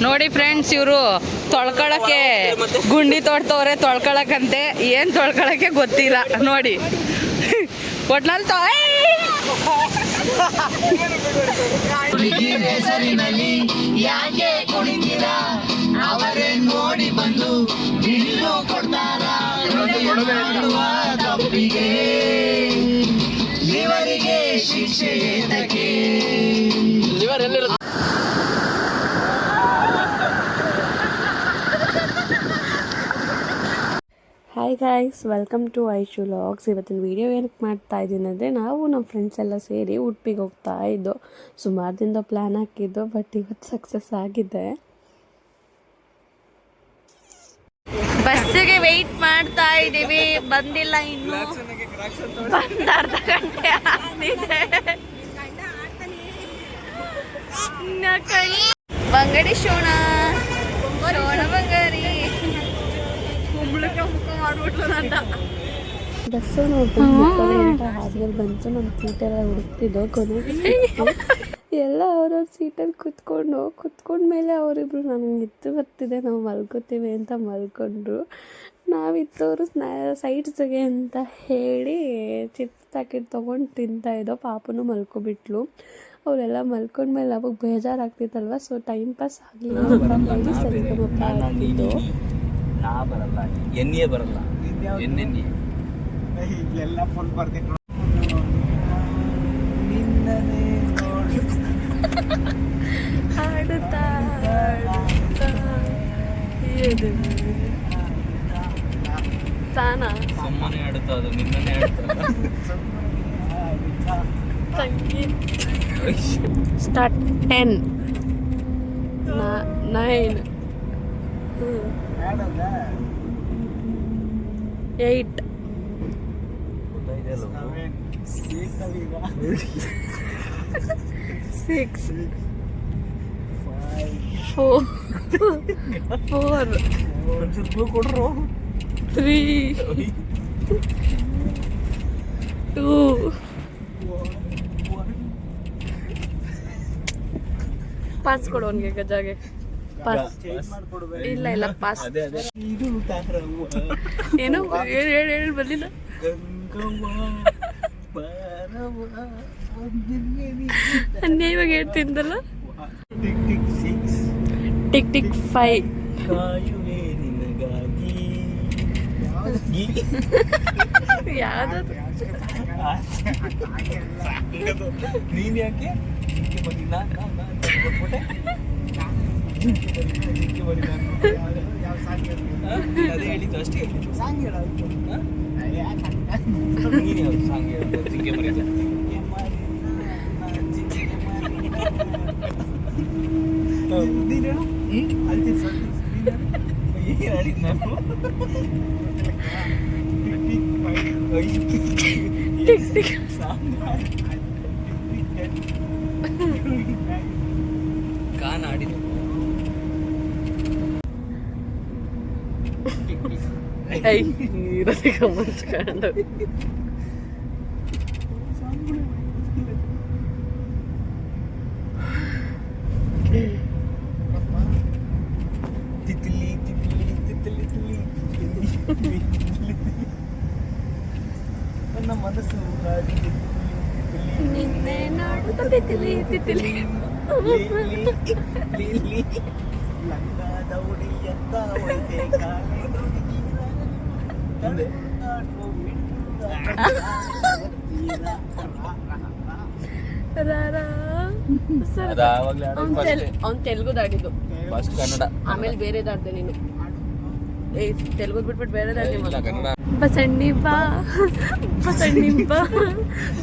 ನೋಡಿ ಫ್ರೆಂಡ್ಸ್ ಇವರು ತೊಳ್ಕೊಳಕ್ಕೆ ಗುಂಡಿ ತೋಡ್ತವ್ರೆ ತೊಳ್ಕೊಳಕ್ಕಂತೆ. ಏನ್ ತೊಳ್ಕೊಳಕ್ಕೆ ಗೊತ್ತಿಲ್ಲ. ನೋಡಿ. ಒಟ್ನಲ್ಲಿ ತೊ hi guys welcome to Aishu vlogs ಇವತ್ತಿನ ವೀಡಿಯೋ ಏನಕ್ಕೆ ಮಾಡ್ತಾ ಇದ್ದೀನಿ ಅಂದರೆ ನಾವು ನಮ್ಮ ಫ್ರೆಂಡ್ಸ್ ಎಲ್ಲ ಸೇರಿ ಉಡುಪಿಗೆ ಹೋಗ್ತಾ ಇದ್ದೋ, ಸುಮಾರು ದಿನದ ಪ್ಲ್ಯಾನ್ ಹಾಕಿದ್ದು ಬಟ್ ಇವತ್ತು ಸಕ್ಸಸ್ ಆಗಿದೆ. ಬಸ್ಸಿಗೆ ವೆಯ್ಟ್ ಮಾಡ್ತಾ ಇದ್ದೀವಿ. ಬಂದಿಲ್ಲ ಇನ್ನು. ಬಂದ ಅರ್ಧ ಗಂಟೆ ಬಂಗಡಿ ಶೋಣ. ಶೋಣ ಬಂಗಾರಿ ನಂತ ಬಸ್ಸು ನೋಡ್ಕೊಂಡು ಆದ್ಮೇಲೆ ಬಂತು ನಮ್ಮ ಸೀಟೆಲ್ಲ ಹುಡುಕ್ತಿದ್ದೋ ಕೊನೆ. ಎಲ್ಲ ಅವ್ರವ್ರ ಸೀಟಲ್ಲಿ ಕುತ್ಕೊಂಡು ಮೇಲೆ ಅವರಿಬ್ರು ನಮ್ಗೆ ಇತ್ತು ಬರ್ತಿದೆ, ನಾವು ಮಲ್ಕೋತೀವಿ ಅಂತ ಮಲ್ಕೊಂಡ್ರು. ನಾವಿತ್ತವರು ಸ್ನ್ಯಾ ಸೈಡ್ಸ್ಗೆ ಅಂತ ಹೇಳಿ ಚಿಪ್ಸ್ ಪ್ಯಾಕೆಟ್ ತೊಗೊಂಡು ತಿಂತಾ ಇದ್ದೋ ಪಾಪನು ಮಲ್ಕೊಬಿಟ್ಲು. ಅವರೆಲ್ಲ ಮಲ್ಕೊಂಡ್ಮೇಲೆ ಅವಾಗ ಬೇಜಾರಾಗ್ತಿತ್ತಲ್ವ, ಸೊ ಟೈಮ್ ಪಾಸ್ ಆಗಲಿಲ್ಲ ಅಂತ ಹೇಳಿ ಬರಲ್ಲ ಆಡ್ತಿದ್ದೋ ನಾ ಬರಲ್ಲ ಎಣ್ಣೆ ಬರಲ್ಲ ಎಣ್ಣೆಣ್ಣೆ ಎಲ್ಲ ಫುಲ್ ಬರ್ತೀನಿ ಹಾಡುತ್ತಾ ತಾನ? ಸುಮ್ಮನೆ ಆಡುತ್ತಾ ಅದು ನಿನ್ನನ್ನೇ ಆಡುತ್ತಲ್ಲ ತಂಗಿ. Start ten. Nine. Eight eight six four four three two पाँच करोड़ के जाके ಪಾಸ್ ಇಲ್ಲ ಇಲ್ಲ ಪಾಸ್ ಅದೇ ಅದೇ. ಇದು ತಾರವ್ವ ಏನು? ಹೇಳಿ ಹೇಳಿ ಹೇಳಿ ಬರ್ಲಿಲ್ಲ ಅನ್ಯಾಯವಾಗ ಹೇಳ್ತಿದ್ದಲ್ಲ? Tick tick six. Tick tick five ಕಾಯುವೆ ನಿನಗಾಗಿ. ಯಾವ್ದು? ನೀನ್ ಯಾಕೆ? ಜಿಂಕೆ ಮರಿ ನಾ ನಾ ನಾ Ay, hirap ka mo tsaka മനസ്സ് നിന്നെ നാടുക തിത്തിലി തിത്തിലി ലീലി. ലങ്ക ಹುಡಿಯಂತ ಒಯ್ದೆ ಆಡಿದ್ದು first. ಅವ್ನು ತೆಲುಗುದಾಡಿದ್ದು ಫಸ್ಟ್ ಕನ್ನಡ ಆಮೇಲೆ ಬೇರೆದಾಡ್ದೆ ನೀನು. ಏ ತೆಲುಗು ಬಿಟ್ಬಿಟ್ಟು ಬೇರೆದಾಡ್ದೆ ಇಲ್ಲ ಕನ್ನಡ. ಬಸಣ್ಣಿ ಬಾ. ಬಸಣ್ಣಿ ಬಾ.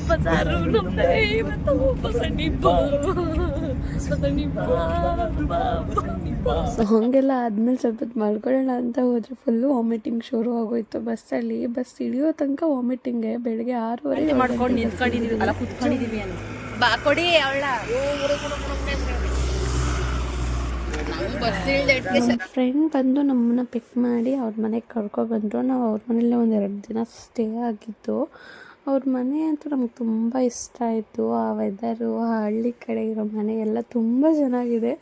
ಬಸಾರು ನಮ್ದೆ. ಇವತ್ತು ಬಸಣ್ಣಿ ಬಾ ಬಸಣ್ಣಿ ಬಾ. ಬಾ. ಸೊ ಹಾಗೆಲ್ಲ ಆದ್ಮೇಲೆ ಸ್ವಲ್ಪ ಮಾಡ್ಕೊಳ್ಳೋಣ ಮಲ್ಕೊಳ್ಳೋಣ ಅಂತ ಹೋದ್ರೆ. ಫುಲ್ಲು ವಾಮಿಟಿಂಗ್ ಶುರು ಆಗೋಯ್ತು. ಬಸ್ಸಲ್ಲಿ ಬಸ್ ಇಳಿಯೋ ತನಕ ವಾಮಿಟಿಂಗೆ ಬೆಳಗ್ಗೆ ಆರೂವರೆ ಮಾಡ್ಕೊಂಡು ಅಲ್ಲ ಬಾ ಕೊಡಿ ಅವಳ. ಫ್ರೆಂಡ್ ಬಂದು ನಮ್ಮನ್ನ ಪಿಕ್ ಮಾಡಿ ಅವ್ರ ಮನೆಗೆ ಕರ್ಕೊಬಂದರು ನಾವು ಅವ್ರ ಮನೇಲಿ ಒಂದು ಎರಡು ದಿನ ಸ್ಟೇ ಆಗಿದ್ದು. ಅವ್ರ ಮನೆ ಅಂತೂ ನಮ್ಗೆ ತುಂಬ ಇಷ್ಟ ಆಯಿತು. ಆ ವೆದರು ಆ ಹಳ್ಳಿ ಕಡೆ ಇರೋ ಮನೆ ಎಲ್ಲ ತುಂಬ ಚೆನ್ನಾಗಿದೆ.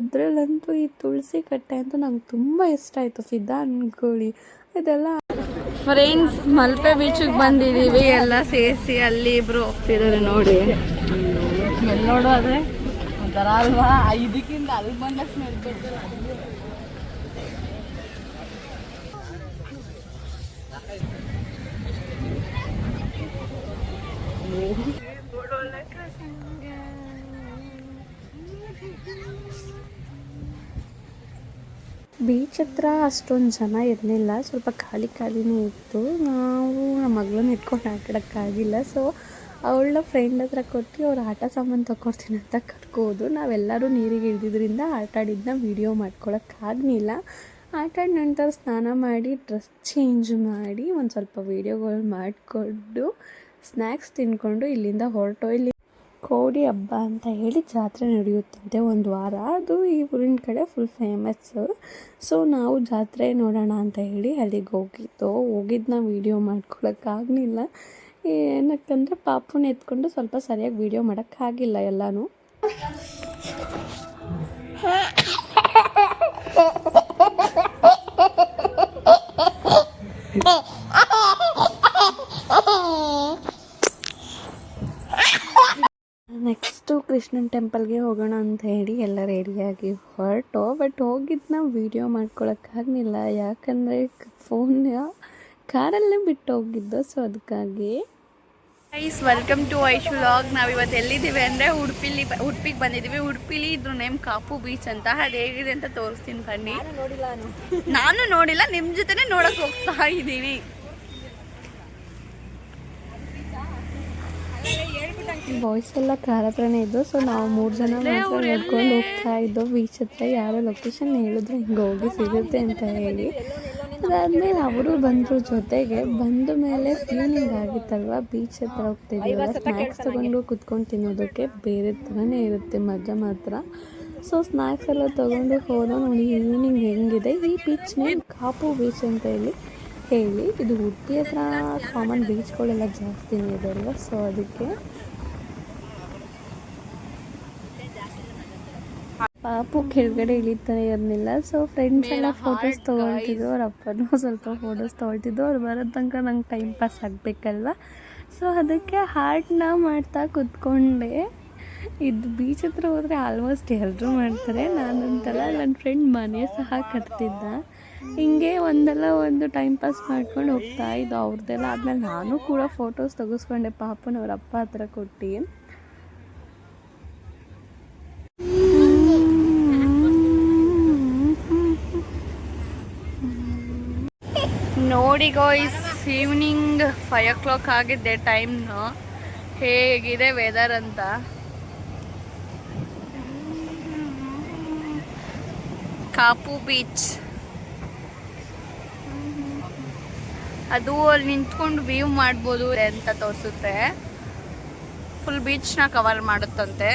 ಅದರಲ್ಲಂತೂ ಈ ತುಳಸಿ ಕಟ್ಟೆ ಅಂತೂ ನಂಗೆ ತುಂಬ ಇಷ್ಟ ಆಯಿತು. ಫಿದಾ ಅನ್ಕೊಳ್ಳಿ ಇದೆಲ್ಲ ಫ್ರೆಂಡ್ಸ್ ಮಲ್ಪೆ ಬೀಚಿಗೆ ಬಂದಿದ್ದೀವಿ ಎಲ್ಲ ಸೇರಿಸಿ ಅಲ್ಲಿ ಇಬ್ರು ಹೋಗ್ತಿದ್ದಾರೆ ನೋಡಿ. ಎಲ್ಲಿ ನೋಡು ಅದೇ? ಒಂಥರ ಅಲ್ವಾ? ಇದಕ್ಕಿಂತ ಅಲ್ಲಿ ಬಂದ ಬೀಚ್ ಹತ್ರ ಅಷ್ಟೊಂದು ಜನ ಇರಲಿಲ್ಲ, ಸ್ವಲ್ಪ ಖಾಲಿ ಖಾಲಿನೇ ಇತ್ತು. ನಾವು ನಮ್ಮ ಮಗಳನ್ನ ಇಟ್ಕೊಂಡು ಆಟಾಡೋಕ್ಕಾಗಿಲ್ಲ. ಸೊ ಅವಳ ಫ್ರೆಂಡ್ ಹತ್ರ ಕೊಟ್ಟು ಅವ್ರು ಆಟ ಸಾಮಾನು ತಗೊಡ್ತೀನಿ ಅಂತ ಕರ್ಕೋದು. ನಾವೆಲ್ಲರೂ ನೀರಿಗೆ ಇಳಿದಿದ್ರಿಂದ ಆಟಾಡಿದ್ದನ್ನ ವೀಡಿಯೋ ಮಾಡ್ಕೊಳಕ್ಕಾಗಲಿಲ್ಲ ಆಟಾಡ ನಂತರ ಸ್ನಾನ ಮಾಡಿ ಡ್ರೆಸ್ ಚೇಂಜ್ ಮಾಡಿ, ಒಂದು ಸ್ವಲ್ಪ ವೀಡಿಯೋಗಳು ಮಾಡಿಕೊಂಡು ಸ್ನ್ಯಾಕ್ಸ್ ತಿನ್ಕೊಂಡು ಇಲ್ಲಿಂದ ಹೊರಟು. ಇಲ್ಲಿ ಕೋಡಿ ಹಬ್ಬ ಅಂತ ಹೇಳಿ ಜಾತ್ರೆ ನಡೆಯುತ್ತಂತೆ ಒಂದು ವಾರ. ಅದು ಈ ಊರಿನ ಕಡೆ ಫುಲ್ ಫೇಮಸ್ಸು ಸೊ ನಾವು ಜಾತ್ರೆ ನೋಡೋಣ ಅಂತ ಹೇಳಿ ಅಲ್ಲಿಗೆ ಹೋಗಿದ್ದು. ಹೋಗಿದ್ದನ್ನ ವೀಡಿಯೋ ಮಾಡ್ಕೊಳಕ್ಕಾಗಲಿಲ್ಲ. ಏನಕ್ಕಂದರೆ ಪಾಪುನ ಎತ್ಕೊಂಡು ಸ್ವಲ್ಪ ಸರಿಯಾಗಿ ವೀಡಿಯೋ ಮಾಡೋಕ್ಕಾಗಿಲ್ಲ ಎಲ್ಲನೂ. ಕೃಷ್ಣನ ಟೆಂಪಲ್ಗೆ ಹೋಗೋಣ ಅಂತ ಹೇಳಿ ಎಲ್ಲ ರೆಡಿಯಾಗಿ ಹೊರಟು. ಬಟ್ ಹೋಗಿದ್ದು ನಾವು ವೀಡಿಯೋ ಮಾಡ್ಕೊಳಕ್ಕಾಗಲಿಲ್ಲ ಯಾಕಂದರೆ ಫೋನ್ ಕಾರಲ್ಲೇ ಬಿಟ್ಟು ಹೋಗಿದ್ದು. ಸೊ ಅದಕ್ಕಾಗಿ guys welcome to Aishu vlog ನಾವು ಇವತ್ತು ಎಲ್ಲಿದ್ದೀವಿ ಅಂದರೆ ಉಡುಪಿಲಿ ಉಡುಪಿಗೆ ಬಂದಿದ್ದೀವಿ. ಉಡುಪಿಲಿ ಇದ್ರ ನೇಮ್ ಕಾಪು ಬೀಚ್ ಅಂತ. ಅದು ಹೇಗಿದೆ ಅಂತ ತೋರಿಸ್ತೀನಿ ಬನ್ನಿ ನಾನು ನೋಡಿಲ್ಲ ನಿಮ್ಮ ಜೊತೆನೇ ನೋಡೋಕೆ ಹೋಗ್ತಾ ಇದ್ದೀನಿ ಬಾಯ್ಸ್ ಎಲ್ಲ ಕಾರ್ ಹತ್ರನೇ ಇದ್ದು ಸೊ ನಾವು ಮೂರು ಜನ ಮಾತ್ರ ನಡ್ಕೊಂಡು ಹೋಗ್ತಾ ಇದ್ದೋ ಬೀಚ್ ಹತ್ರ ಯಾರೋ ಲೊಕೇಶನ್ ಹೇಳಿದ್ರು ಹಿಂಗೆ ಹೋಗಿ ಸಿಗುತ್ತೆ ಅಂತ ಹೇಳಿ. ಅದಾದ್ಮೇಲೆ ಅವರು ಬಂದರು ಜೊತೆಗೆ ಬಂದ ಮೇಲೆ ಈವ್ನಿಂಗ್ ಆಗಿತ್ತಲ್ವ ಬೀಚ್ ಹತ್ರ ಹೋಗ್ತಿದ್ದೀವಲ್ಲ ಸ್ನ್ಯಾಕ್ಸ್ ತೊಗೊಂಡು ಕುತ್ಕೊಂಡು ತಿನ್ನೋದಕ್ಕೆ ಬೇರೆ ಥರನೇ ಇರುತ್ತೆ ಮಜಾ ಮಾತ್ರ. ಸೊ ಸ್ನ್ಯಾಕ್ಸ್ ಎಲ್ಲ ತೊಗೊಂಡು ಹೋದ ನೋಡಿ ಈವ್ನಿಂಗ್ ಹೆಂಗಿದೆ ಈ ಬೀಚ್ ನೇಮ್ ಕಾಪು ಬೀಚ್ ಅಂತ ಹೇಳಿ ಹೇಳಿ. ಇದು ಉಡುಪಿ ಹತ್ರ ಕಾಮನ್ ಬೀಚ್ಗಳೆಲ್ಲ ಜಾಸ್ತಿನೇ ಇದೆ ಅಲ್ವಾ ಸೊ ಅದಕ್ಕೆ ಪಾಪು ಕೆಳಗಡೆ ಇಳಿತಾನೆ ಇರಲಿಲ್ಲ ಸೊ ಫ್ರೆಂಡ್ಸ್ ಎಲ್ಲ ಫೋಟೋಸ್ ತೊಗೊಳ್ತಿದ್ರು ಅವ್ರ ಅಪ್ಪನೂ ಸ್ವಲ್ಪ ಫೋಟೋಸ್ ತೊಗೊಳ್ತಿದ್ದು ಅವ್ರು ಬರೋ ತನಕ ನಂಗೆ ಟೈಮ್ ಪಾಸ್ ಆಗಬೇಕಲ್ವ? ಸೊ ಅದಕ್ಕೆ ಹಾರ್ಟ್ನ ಮಾಡ್ತಾ ಕೂತ್ಕೊಂಡೆ. ಇದು ಬೀಚ್ ಹತ್ರ ಹೋದರೆ ಆಲ್ಮೋಸ್ಟ್ ಎಲ್ಲರೂ ಮಾಡ್ತಾರೆ. ನಾನಂತಲ್ಲ ನನ್ನ ಫ್ರೆಂಡ್ ಮನೆ ಸಹ ಕಟ್ತಿದ್ದ. ಹಿಂಗೆ ಒಂದಲ್ಲ ಒಂದು ಟೈಮ್ ಪಾಸ್ ಮಾಡ್ಕೊಂಡು ಹೋಗ್ತಾ ಇದ್ದು ಅವ್ರದ್ದೆಲ್ಲ ಆದಮೇಲೆ ನಾನು ಕೂಡ ಫೋಟೋಸ್ ತೆಗೆಸ್ಕೊಂಡೆ. ಪಾಪನ ಅವ್ರ ಅಪ್ಪ ಹತ್ರ ಕೊಟ್ಟು. ನೋಡಿ guys evening five o'clock ಆಗಿದ್ದೆ ಟೈಮ್ನು ಹೇಗಿದೆ ವೆದರ್ ಅಂತ? ಕಾಪು ಬೀಚ್ ಅದು ಅಲ್ಲಿ ನಿಂತ್ಕೊಂಡು ವ್ಯೂ ಮಾಡ್ಬೋದು ಅಂತ ತೋರಿಸುತ್ತೆ. ಫುಲ್ ಬೀಚ್ನ ಕವರ್ ಮಾಡುತ್ತಂತೆ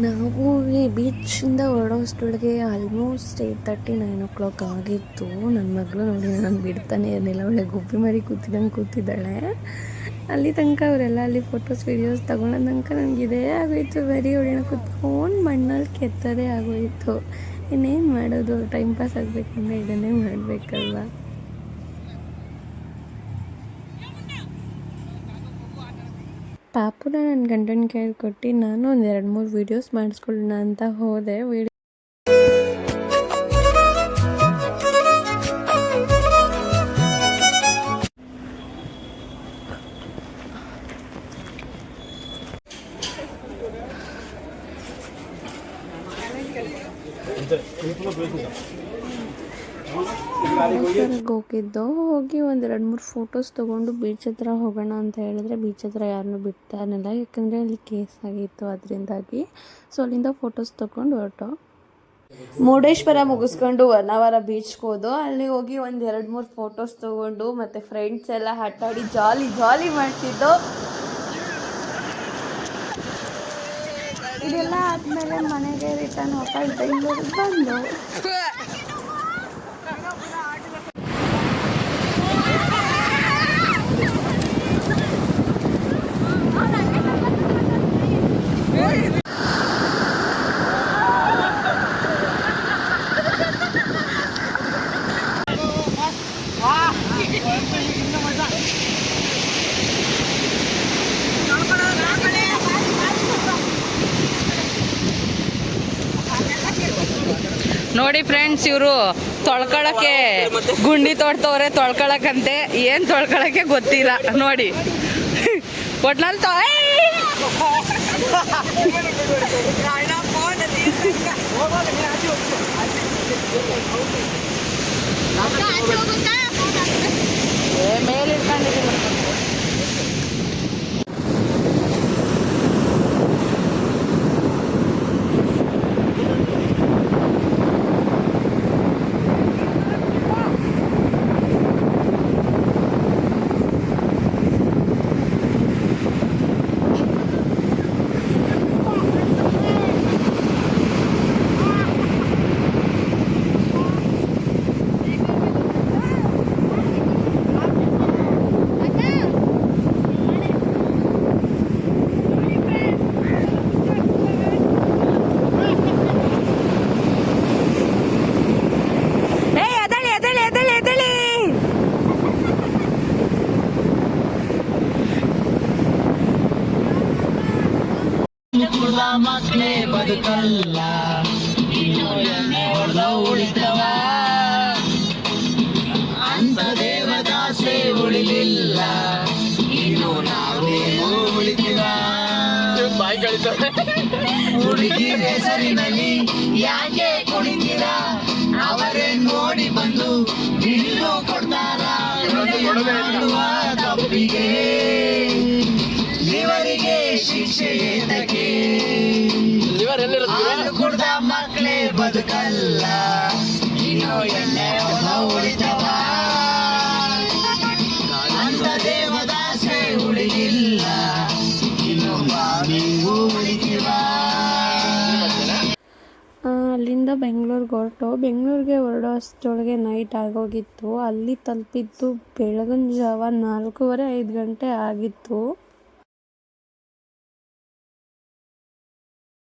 ನಾವು ಈ ಬೀಚಿಂದ ಹೊರಡೋಷ್ಟೊಳಗೆ almost eight thirty nine o'clock ಆಗಿತ್ತು. ನನ್ನ ಮಗಳು ನೋಡಿ ನಾನು ಬಿಡ್ತಾನೆ ಇರಲಿಲ್ಲ. ಒಳ್ಳೆ ಗುಬ್ಬಿ ಮರಿ ಕೂತಿದಂಗೆ ಕೂತಿದ್ದಾಳೆ. ಅಲ್ಲಿ ತನಕ ಅವರೆಲ್ಲ ಅಲ್ಲಿ ಫೋಟೋಸ್ ವೀಡಿಯೋಸ್ ತಗೊಳ್ಳೋ ತನಕ ನನಗೆ ಇದೇ ಆಗೋಯಿತು. ಬರೀ ಹೊಡೆಯೋಣ ಕೂತ್ಕೊಂಡು ಮಣ್ಣಲ್ಲಿ ಕೆತ್ತದೇ ಆಗೋಯಿತು. ಇನ್ನೇನು ಮಾಡೋದು? ಟೈಮ್ ಪಾಸ್ ಆಗಬೇಕಂದ್ರೆ ಇದನ್ನೇ ಮಾಡಬೇಕಲ್ವ? ಪಾಪುನ ನನ್ನ ಗಂಡನ ಕೈಯಲ್ಲಿ ಕೊಟ್ಟು ನಾನು ಒಂದು ಎರಡು ಮೂರು ವೀಡಿಯೋಸ್ ಮಾಡಿಸ್ಕೊಳ್ಳೋಣ ಅಂತ ಹೋದೆ. ವೀಡಿಯೋ ಹೋಗಿದ್ದು. ಹೋಗಿ ಒಂದೆರಡು ಎರಡು ಮೂರು ಫೋಟೋಸ್ ತಗೊಂಡು ಬೀಚ್ ಹತ್ರ ಹೋಗೋಣ ಅಂತ ಹೇಳಿದ್ರೆ ಬೀಚ್ ಹತ್ರ ಯಾರನ್ನೂ ಬಿಡ್ತಾ ಇರಲಿಲ್ಲ ಯಾಕಂದರೆ ಅಲ್ಲಿ ಕೇಸ್ ಆಗಿತ್ತು ಅದರಿಂದಾಗಿ. ಸೊ ಅಲ್ಲಿಂದ ಫೋಟೋಸ್ ತಗೊಂಡು ಹೊರಟು. ಮುರುಡೇಶ್ವರ ಮುಗಿಸ್ಕೊಂಡು ಹೊನ್ನಾವರ ಬೀಚ್ಗೆ ಹೋದು. ಅಲ್ಲಿ ಹೋಗಿ ಒಂದು ಎರಡು ಮೂರು ಫೋಟೋಸ್ ತೊಗೊಂಡು ಮತ್ತು ಫ್ರೆಂಡ್ಸ್ ಎಲ್ಲ ಆಟಾಡಿ ಜಾಲಿ ಜಾಲಿ ಮಾಡ್ತಿದ್ದು. ಇದೆಲ್ಲ ಆದಮೇಲೆ ಮನೆಗೆ ರಿಟರ್ನ್ ಹೋಗ್ತಾ ಬೆಂಗಳೂರಿಗೆ ಬಂದು. ನೋಡಿ ಫ್ರೆಂಡ್ಸ್ ಇವರು ತೊಳ್ಕೊಳಕ್ಕೆ ಗುಂಡಿ ತೊಡ್ತವ್ರೆ ತೊಳ್ಕೊಳಕ್ಕಂತೆ. ಏನ್ ತೊಳ್ಕೊಳಕ್ಕೆ ಗೊತ್ತಿಲ್ಲ. ನೋಡಿ. ಒಟ್ನಲ್ಲಿ ತೊ ಮೇಲೆ ಮಕ್ಕಳೇ ಬದುಕಲ್ಲ. ಹೊಡೆದ ಉಳಿತವ. ಅಂತ ದೇವದಾಸೆ ಉಳಿಲಿಲ್ಲ. ಇನ್ನು ನಾವೇನು ಉಳಿತೀವ? ಬಾಯಿ ಕಳಿತಾರೆ ಹುಡುಗಿ ಹೆಸರಿನಲ್ಲಿ ಯಾಕೆ ಕುಣಿತೀರ? ಅವರೇ ನೋಡಿ ಬಂದು ಇನ್ನು ಕೊಡ್ತಾರ? ತಪ್ಪಿಗೆ. ಇವರಿಗೆ ಶಿಕ್ಷೆ ಏತಕ್ಕೆ ಹಾಲು ಕುಡ್ದ ಮಕ್ಕಳೇ ಬದುಕಲ್ಲ. ಇನ್ನು ಎಣ್ಣೆ ಹೊರ ಉಳಿತವ? ಅಂತ ದೇವದಾಸೆ ಉಳಿದಿಲ್ಲ. ಇನ್ನು ಉಳಿತೀವ? ಆ, ಅಲ್ಲಿಂದ ಬೆಂಗಳೂರಿಗೆ ಹೊರಟು. ಬೆಂಗಳೂರಿಗೆ ಹೊರಡೋ ನೈಟ್ ಆಗೋಗಿತ್ತು. ಅಲ್ಲಿ ತಲುಪಿದ್ದು ಬೆಳಗಿನ ಜಾವ ನಾಲ್ಕೂವರೆ ಐದು ಗಂಟೆ ಆಗಿತ್ತು.